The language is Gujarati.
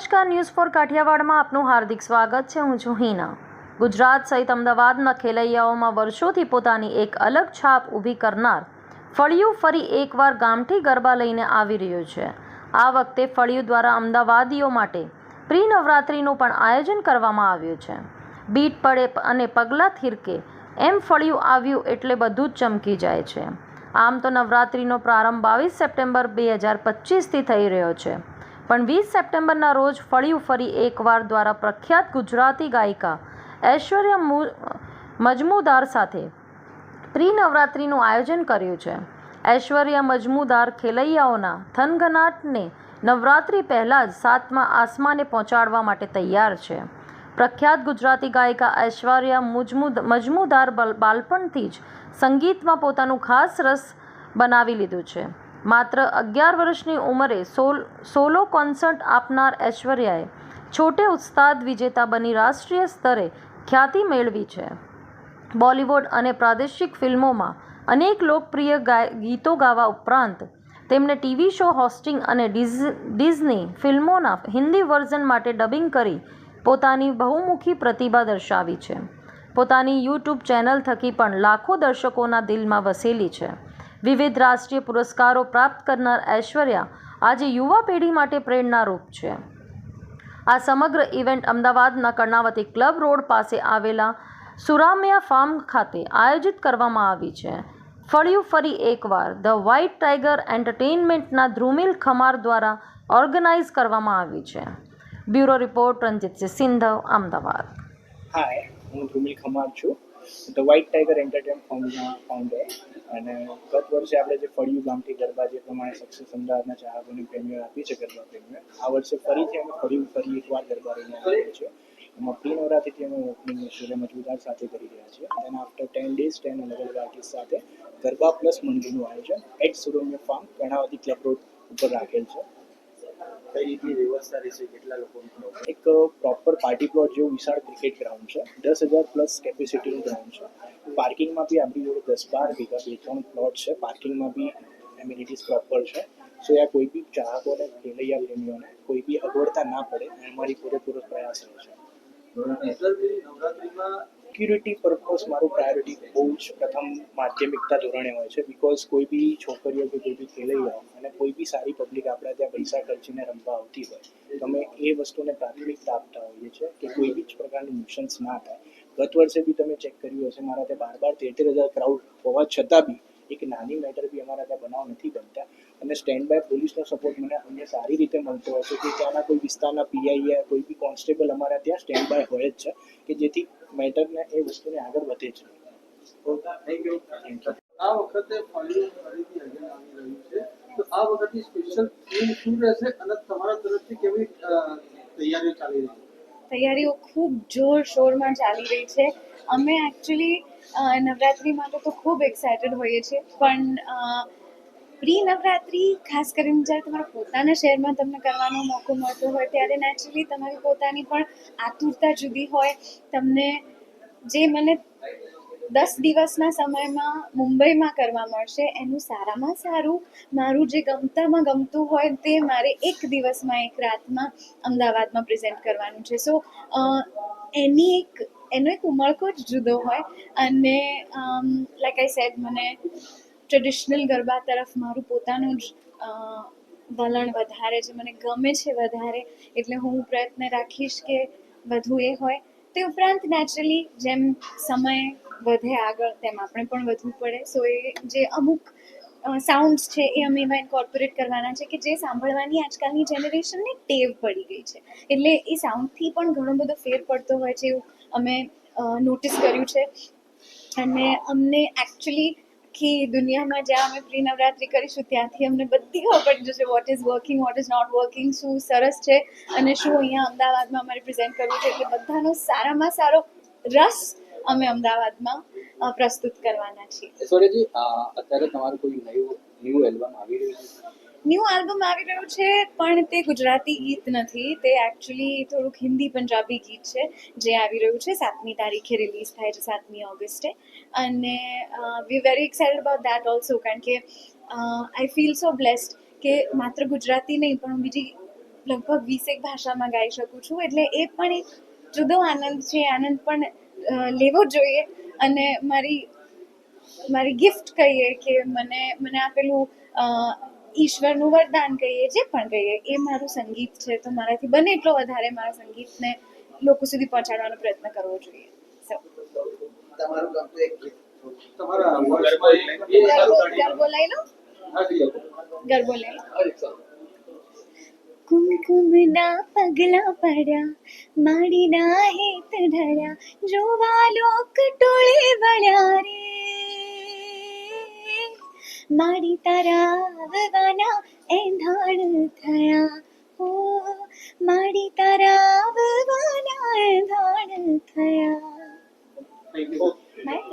નમસ્કાર ન્યૂઝ ફોર કાઠિયાવાડમાં આપનું હાર્દિક સ્વાગત છે. હું છું હિના. ગુજરાત સહિત અમદાવાદના ખેલૈયાઓમાં વર્ષોથી પોતાની એક અલગ છાપ ઊભી કરનાર ફળિયું ફરી એકવાર ગામઠી ગરબા લઈને આવી રહ્યું છે. આ વખતે ફળિયું દ્વારા અમદાવાદીઓ માટે પ્રી નવરાત્રિનું પણ આયોજન કરવામાં આવ્યું છે. બીટ પડે અને પગલાં થિરકે એમ ફળિયું આવ્યું એટલે બધું જ ચમકી જાય છે. આમ તો નવરાત્રિનો પ્રારંભ બાવીસ સપ્ટેમ્બર બે હજાર પચીસથી થઈ રહ્યો છે. પણ વીસ સપ્ટેમ્બરના રોજ ફળિયું ફરી એકવાર દ્વારા પ્રખ્યાત ગુજરાતી ગાયિકા ઐશ્વર્યા મજમુદાર સાથે પ્રી નવરાત્રિનું આયોજન કર્યું છે. ઐશ્વર્યા મજમુદાર ખેલૈયાઓના થનગનાટને નવરાત્રિ પહેલાં જ સાતમા આસમાને પહોંચાડવા માટે તૈયાર છે. પ્રખ્યાત ગુજરાતી ગાયિકા ઐશ્વર્યા મુજમુદ, મજમુદાર બલ- બાળપણથી જ સંગીતમાં પોતાનું ખાસ રસ બનાવી લીધું છે. માત્ર અગિયાર વર્ષની ઉંમરે સોલ, સોલો કોન્સર્ટ આપનાર ઐશ્વર્યાએ છોટે ઉસ્તાદ વિજેતા બની રાષ્ટ્રીય સ્તરે ખ્યાતિ મેળવી છે. બોલિવૂડ અને પ્રાદેશિક ફિલ્મોમાં અનેક લોકપ્રિય ગાય, ગીતો ગાવા ઉપરાંત તેમણે ટીવી શો હોસ્ટિંગ અને ડિઝ- ડિઝની ફિલ્મોના હિન્દી વર્ઝન માટે ડબિંગ કરી પોતાની બહુમુખી પ્રતિભા દર્શાવી છે. પોતાની યુટ્યુબ ચેનલ થકી પણ લાખો દર્શકોના દિલમાં વસેલી છે. વિવિધ રાષ્ટ્રીય પુરસ્કારો પ્રાપ્ત કરનાર ઐશ્વર્યા આજે યુવા પેઢી માટે પ્રેરણારૂપ છે. આ સમગ્ર ઇવેન્ટ અમદાવાદના કર્ણાવતી ક્લબ રોડ પાસે આવેલા સુરામિયા ફાર્મ ખાતે આયોજિત કરવામાં આવી છે. ફળિયું ફરી એકવાર ધ વ્હાઇટ ટાઈગર એન્ટરટેઇનમેન્ટના ધ્રુમિલ ખમાર દ્વારા ઓર્ગેનાઇઝ કરવામાં આવી છે. Bureau report Ranjitsinh Sindhav, Ahmedabad. Hi હું ધ્રુમિલ ખમાર છું. ધ વ્હાઇટ ટાઈગર એન્ટરટેન ફોર્મના ફાઉન્ડર અને ગત વર્ષે આપણે જે ફળિયું ગામથી ગરબા જે પ્રમાણે સક્સેસ અમદાવાદના ચાહકોને પ્રેમીઓ આપી છે ગરબા પ્રેમીઓ આ વર્ષે ફરીથી અમે ફળિયું ફરી એકવાર ગરબા રહીને આવીએ છીએ. એમાં પ્રી નવરાત્રિથી અમે ઓપનિંગ સૂર્ય મજબૂદાર સાથે કરી રહ્યા છીએ. અને આફ્ટર ટેન ડેઝ ટેન અલગ અલગ આર્ટિસ્ટ સાથે ગરબા પ્લસ મંદિરનું આયોજન. At Suramya farm Karnavati club road ઉપર રાખેલ છે. કઈ રીતની વ્યવસ્થા રહેશે કેટલા લોકો એક પ્રોપર પાર્ટી પ્લોટ જેવું વિશાળ ક્રિકેટ ગ્રાઉન્ડ છે. દસ હજાર પ્લસ કેપેસિટીનું ગ્રાઉન્ડ છે. પાર્કિંગમાં બી આપણી જોડે દસ બાર ભેગા બે ત્રણ પ્લોટ છે. પાર્કિંગમાં બી એમ્યુનિટીઝ પ્રોપર છે. સો યા કોઈ બી ચાહકોને ખેલૈયા પ્રેમીઓને કોઈ બી અગવડતા ના પડે એ અમારી પૂરેપૂરો પ્રયાસ રહે છે નવરાત્રી નવરાત્રીમાં સિક્યુરિટી પર્પઝ મારું પ્રાયોરિટી બહુ જ પ્રથમ માધ્યમિકતા ધોરણે હોય છે. બિકોઝ કોઈ બી છોકરીઓ કે કોઈ બી ખેલૈયાઓ અને કોઈ બી સારી પબ્લિક આપણા ત્યાં પૈસા ખર્ચીને રમવા આવતી હોય તો અમે એ વસ્તુને પ્રાથમિકતા આપતા હોઈએ છીએ કે કોઈ બી જ પ્રકારનું ન્યુસન્સ ના થાય. ગત વર્ષે બી તમે ચેક કર્યું હશે, મારા ત્યાં બાર બાર તેર હજાર ક્રાઉડ હોવા છતાં બી એક નાની મેટર બી અમારા ત્યાં બનાવ નથી બનતા. અને સ્ટેન્ડ બાય પોલીસનો સપોર્ટ મને અમને સારી રીતે મળતો હશે કે ત્યાંના કોઈ વિસ્તારના પીઆઈ કોઈ બી કોન્સ્ટેબલ અમારા ત્યાં સ્ટેન્ડ બાય હોય જ છે, કે જેથી મેટરને એ વસ્તુને આગળ વધે છે. થેન્ક યુ આ વખતે ફળિયું ફરીથી again આવી રહ્યું છે. તો આ વખતે સ્પેશિયલ થીમ શું રહેશે અને તમારા તરફથી કેવી તૈયારીઓ ચાલી રહી છે? તૈયારીઓ ખૂબ જોરશોરમાં ચાલી રહી છે. અમે એકચ્યુઅલી નવરાત્રિ માટે તો ખૂબ એક્સાઇટેડ હોઈએ છીએ પણ પ્રી નવરાત્રિ ખાસ કરીને જ્યારે તમારા પોતાના શહેરમાં તમને કરવાનો મોકો મળતો હોય ત્યારે નેચરલી તમારી પોતાની પણ આતુરતા જુદી હોય. તમને જે મને દસ દિવસના સમયમાં મુંબઈમાં કરવા મળશે, એનું સારામાં સારું. મારું જે ગમતામાં ગમતું હોય તે મારે એક દિવસમાં એક રાતમાં અમદાવાદમાં પ્રેઝન્ટ કરવાનું છે. સો એની એક, એનો એક ઉમળકો જ જુદો હોય અને લાઈક આઈ સેડ મને ટ્રેડિશનલ ગરબા તરફ મારું પોતાનું જ વલણ વધારે છે, મને ગમે છે વધારે, એટલે હું પ્રયત્ન રાખીશ કે વધુ એ હોય. તે ઉપરાંત નેચરલી જેમ સમય વધે આગળ, તેમ આપણે પણ વધવું પડે. સો એ જે અમુક સાઉન્ડ્સ છે, એ અમે એમાં ઇન્કોર્પોરેટ કરવાના છે કે જે સાંભળવાની આજકાલની જનરેશનને ટેવ પડી ગઈ છે. એટલે એ સાઉન્ડથી પણ ઘણો બધો ફેર પડતો હોય છે એવું અમે નોટિસ કર્યું છે. અને અમને એકચ્યુઅલી આખી દુનિયામાં જ્યાં અમે પ્રી નવરાત્રિ કરીશું, ત્યાંથી અમને બધી ખબર જશે what is working what is not working શું સરસ છે અને શું અહીંયા અમદાવાદમાં અમારે પ્રેઝન્ટ કરવું છે. એટલે બધાનો સારામાં સારો રસ અમે અમદાવાદમાં પ્રસ્તુત કરવાના છીએ. સોરેજી અત્યારે તમારું કોઈ નવું ન્યૂ એલ્બમ આવી રહ્યું છે? ન્યૂ આલ્બમ આવી રહ્યું છે, પણ તે ગુજરાતી ગીત નથી. તે એકચ્યુઅલી થોડુંક હિન્દી પંજાબી ગીત છે, જે આવી રહ્યું છે. સાતમી તારીખે રિલીઝ થાય છે, સાતમી ઓગસ્ટે. અને we very excited about that also કારણ કે આઈ ફીલ સો બ્લેસ્ડ કે માત્ર ગુજરાતી નહીં, પણ હું બીજી લગભગ વીસેક ભાષામાં ગાઈ શકું છું. એટલે એ પણ એક જુદો આનંદ છે. આનંદ પણ લેવો જોઈએ. અને મારી મારી ગિફ્ટ કહીએ કે મને મને આપેલું ઈશ્વરનું વરદાન કહીએ જે પણ કહીએ એ મારું સંગીત છે. તો મારાથી બને એટલો વધારે મારા સંગીતને લોકો સુધી પહોંચાડવાનો પ્રયત્ન કરવો જોઈએ. So, તમારું ગમતું એક ગીત તમારા વર્ષમાં એક એ ગરબો લઈ લો ગરબો લઈ લો કુમકુમના પગલા પડ્યા માડીના હેત ધર્યા જોવા લોક ટોળે વળ્યા રે. માડી તારા આવવાના એંધાણ થયા. ઓ મારી તારા આવવાના એંધાણ થયા.